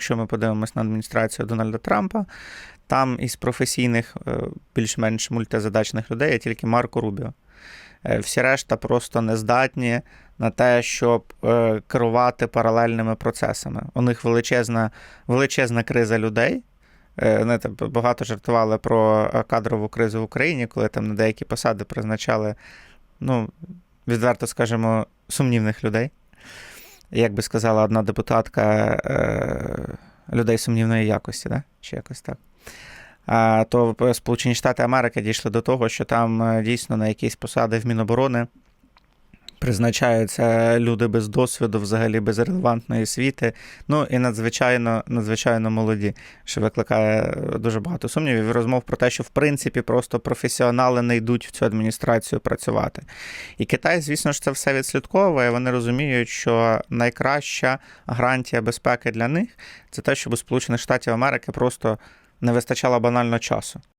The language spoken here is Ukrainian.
Якщо ми подивимось на адміністрацію Дональда Трампа, там із професійних, е, більш-менш мультизадачних людей є тільки Марко Рубіо. Е, Всі решта просто не здатні на те, щоб е, керувати паралельними процесами. У них величезна, величезна криза людей. Багато жартували про кадрову кризу в Україні, коли там на деякі посади призначали, ну, відверто скажемо, сумнівних людей. Як би сказала одна депутатка, е, людей сумнівної якості, да? чи якось так. То Сполучені Штати Америки дійшли до того, що там е, дійсно на якісь посади в Міноборони призначаються люди без досвіду, взагалі без релевантної освіти, ну і надзвичайно, надзвичайно молоді, що викликає дуже багато сумнівів і розмов про те, що в принципі просто професіонали не йдуть в цю адміністрацію працювати. І Китай, звісно ж, це все відслідковує. Вони розуміють, що найкраща гарантія безпеки для них це те, щоб у Сполучених Штатів Америки просто не вистачало банально часу.